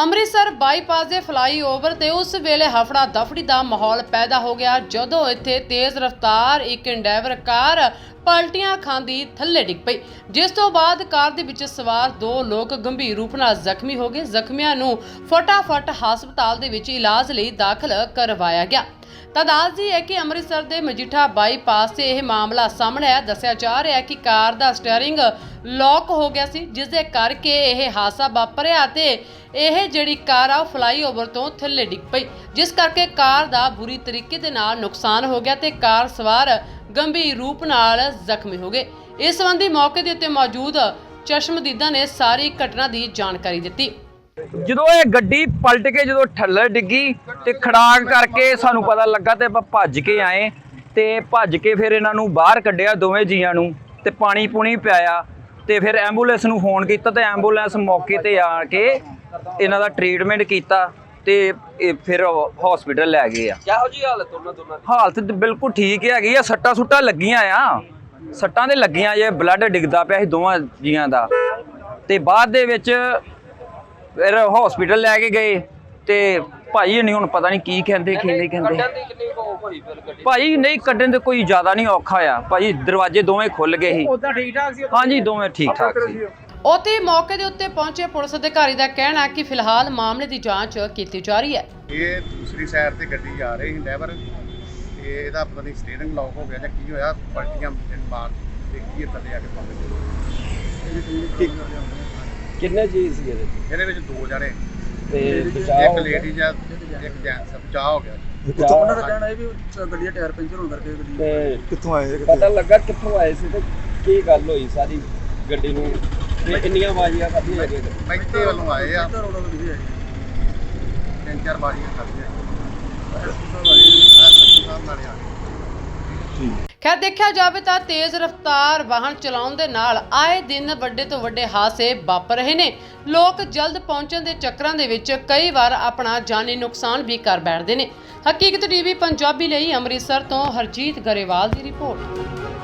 Amritsar bypass ਦੇ flyover ਤੇ ਉਸ ਵੇਲੇ ਹਫੜਾ ਦਫੜੀ ਦਾ ਮਾਹੌਲ ਪੈਦਾ ਹੋ ਗਿਆ, ਜਦੋਂ ਇੱਥੇ ਤੇਜ਼ ਰਫ਼ਤਾਰ ਇੱਕ ਇੰਡੈਵਰ ਕਾਰ ਪਲਟੀਆਂ ਖਾਂਦੀ ਥੱਲੇ ਡਿੱਗ ਪਈ। ਜਿਸ ਤੋਂ ਬਾਅਦ ਕਾਰ ਦੇ ਵਿੱਚ ਸਵਾਰ ਦੋ ਲੋਕ ਗੰਭੀਰ ਰੂਪ ਨਾਲ ਜ਼ਖਮੀ ਹੋ ਗਏ। ਜ਼ਖਮੀਆਂ ਨੂੰ ਫਟਾਫਟ ਹਸਪਤਾਲ ਦੇ ਵਿੱਚ ਇਲਾਜ ਲਈ ਦਾਖਲ ਕਰਵਾਇਆ ਗਿਆ। ਤਾਂ ਦੱਸਦੀ ਹੈ ਕਿ ਅੰਮ੍ਰਿਤਸਰ ਦੇ ਮਜੀਠਾ ਬਾਈਪਾਸ ਤੇ ਇਹ ਮਾਮਲਾ ਸਾਹਮਣੇ ਆਇਆ। ਦੱਸਿਆ ਜਾ ਰਿਹਾ ਹੈ ਕਿ ਕਾਰ ਦਾ ਸਟੀਅਰਿੰਗ ਲੌਕ ਹੋ ਗਿਆ ਸੀ ਜਿਸ ਦੇ ਕਰਕੇ ਇਹ ਹਾਦਸਾ ਵਾਪਰਿਆ ਤੇ ਇਹ ਜਿਹੜੀ ਕਾਰ ਆ, ਉਹ ਫਲਾਈਓਵਰ ਤੋਂ ਥੱਲੇ ਡਿੱਗ ਪਈ। ਜਿਸ ਕਰਕੇ ਕਾਰ ਦਾ ਬੁਰੀ ਤਰੀਕੇ ਦੇ ਨਾਲ ਨੁਕਸਾਨ ਹੋ ਗਿਆ ਤੇ ਕਾਰ ਸਵਾਰ ਗੰਭੀਰ ਰੂਪ ਨਾਲ ਜ਼ਖਮੀ ਹੋ ਗਏ। ਇਸ ਸੰਬੰਧੀ ਮੌਕੇ ਦੇ ਉੱਤੇ ਮੌਜੂਦ ਚਸ਼ਮਦੀਦਾਂ ਨੇ ਸਾਰੀ ਘਟਨਾ ਦੀ ਜਾਣਕਾਰੀ ਦਿੱਤੀ। ਜਦੋਂ ਇਹ ਗੱਡੀ ਪਲਟ ਕੇ ਜਦੋਂ ਥੱਲੇ ਡਿੱਗੀ ਤੇ ਖੜਾਕ ਕਰਕੇ ਸਾਨੂੰ ਪਤਾ ਲੱਗਾ ਤੇ ਆਪਾਂ ਭੱਜ ਕੇ ਆਏ ਤੇ ਭੱਜ ਕੇ ਫਿਰ ਇਹਨਾਂ ਨੂੰ ਬਾਹਰ ਕੱਢਿਆ ਦੋਵੇਂ ਜੀਆਂ ਨੂੰ ਤੇ ਪਾਣੀ ਪੂਣੀ ਪਿਆਇਆ ਤੇ ਫਿਰ ਐਂਬੂਲੈਂਸ ਨੂੰ ਫੋਨ ਕੀਤਾ ਤੇ ਐਂਬੂਲੈਂਸ ਮੌਕੇ ਤੇ ਆ ਕੇ ਇਹਨਾਂ ਦਾ ਟ੍ਰੀਟਮੈਂਟ ਕੀਤਾ ਤੇ ਇਹ ਫਿਰ ਹਸਪੀਟਲ ਲੈ ਗਏ ਆ। ਕਿਹੋ ਜੀ ਹਾਲਤ ਉਹਨਾਂ ਦੋਨਾਂ ਦੀ? ਹਾਲਤ ਬਿਲਕੁਲ ਠੀਕ ਹੈਗੀ ਆ ਸੱਟਾਂ ਸੁੱਟਾਂ ਲੱਗੀਆਂ ਆ। ਸੱਟਾਂ ਤੇ ਲੱਗੀਆਂ ਜੇ ਬਲੱਡ ਡਿੱਗਦਾ ਪਿਆ ਸੀ ਦੋਵਾਂ ਜੀਆਂ ਦਾ। ਤੇ ਬਾਅਦ ਦੇ ਵਿੱਚ ਫਿਰ ਹਸਪੀਟਲ ਲੈ ਕੇ ਗਏ ਤੇ ਭਾਈ ਨਹੀਂ ਹੁਣ ਪਤਾ ਨਹੀਂ ਕੀ ਕਹਿੰਦੇ ਕੀ ਨਹੀਂ ਕਹਿੰਦੇ। ਕੱਢਣ ਦੀ ਕਿੰਨੀ ਕੁ ਔਖ ਹੋਈ ਫਿਰ ਗੱਡੀ? ਭਾਈ ਨਹੀਂ ਕੱਢਣ ਦੇ ਕੋਈ ਜ਼ਿਆਦਾ ਨਹੀਂ ਔਖਾ ਆ। ਭਾਈ ਦਰਵਾਜ਼ੇ ਦੋਵੇਂ ਖੁੱਲ ਗਏ ਸੀ। ਉਦਾਂ ਠੀਕ ਠਾਕ ਸੀ। ਹਾਂਜੀ ਦੋਵੇਂ ਠੀਕ ਠਾਕ ਸੀ। ਉੱਥੇ ਮੌਕੇ ਦੇ ਉੱਤੇ ਪਹੁੰਚੇ ਪੁਲਿਸ ਅਧਿਕਾਰੀ ਦਾ ਕਹਿਣਾ ਕਿ ਫਿਲਹਾਲ ਮਾਮਲੇ ਦੀ ਜਾਂਚ ਕੀਤੀ ਜਾ ਰਹੀ ਹੈ। ਇਹ ਦੂਸਰੀ ਸਾਈਡ ਤੇ ਗੱਡੀ ਆ ਰਹੀ ਸੀ ਡਰਾਈਵਰ। ਤੇ ਇਹਦਾ ਪਤਾ ਨਹੀਂ ਸਟੀਅਰਿੰਗ ਲੌਕ ਹੋ ਗਿਆ ਜਾਂ ਕੀ ਹੋਇਆ ਪਲਟੀਆਂ ਮਾਰ ਦੇਖੀਏ ਥੱਲੇ ਆ ਕੇ ਪਾਵੇ ਕਿੰਨੇ ਜੀ ਸੀ ਇਹਦੇ? ਇਹਦੇ ਵਿੱਚ ਦੋ ਜਣੇ। ਤੇ ਇੱਕ ਲੇਡੀ ਜਾਂ ਇੱਕ ਜੈਂਟਸ ਬਚਾਅ ਹੋ ਗਿਆ। ਕਿੱਥੋਂ ਉਹਨਾਂ ਦਾ ਕਹਿਣਾ ਹੈ ਵੀ ਗੱਡੀ ਦਾ ਟਾਇਰ ਪੈਂਚਰ ਹੋਣ ਕਰਕੇ ਗੱਡੀ ਤੇ ਕਿੱਥੋਂ ਆਏ ਪਤਾ ਲੱਗਾ ਕਿੱਥੋਂ ਆਏ ਸੀ ਤੇ ਕੀ ਗੱਲ ਹੋਈ ਸਾਰੀ ਗੱਡੀ ਨੂੰ? ਤੇ ਕਿੰਨੀਆਂ ਵਾਜੀਆਂ ਖਾਧੀਆਂ ਹੈਗੀਆਂ ਗੱਡੀ ਬੈਂਕੇ ਵੱਲੋਂ ਆਏ ਆ। ਇੱਧਰ ਉਹਨਾਂ ਦੀ ਹੈ ਤਿੰਨ ਚਾਰ ਬਾਰੀਆਂ ਖਾਧੀਆਂ। ਐਸਪੀ ਸਾਹਿਬ ਨਾਲੇ ਆ। ਗਏ ਖੈਰ ਦੇਖਿਆ ਜਾਵੇ ਤਾਂ ਤੇਜ਼ ਰਫ਼ਤਾਰ ਵਾਹਨ ਚਲਾਉਣ ਦੇ ਨਾਲ ਆਏ ਦਿਨ ਵੱਡੇ ਤੋਂ ਵੱਡੇ ਹਾਦਸੇ ਵਾਪਰ ਰਹੇ ਨੇ। ਲੋਕ ਜਲਦ ਪਹੁੰਚਣ ਦੇ ਚੱਕਰਾਂ ਦੇ ਵਿੱਚ ਕਈ ਵਾਰ ਆਪਣਾ ਜਾਨੀ ਨੁਕਸਾਨ ਵੀ ਕਰ ਬੈਠਦੇ ਨੇ। ਹਕੀਕਤ ਟੀਵੀ ਪੰਜਾਬੀ ਲਈ ਅੰਮ੍ਰਿਤਸਰ ਤੋਂ ਹਰਜੀਤ ਗਰੇਵਾਲ ਦੀ ਰਿਪੋਰਟ।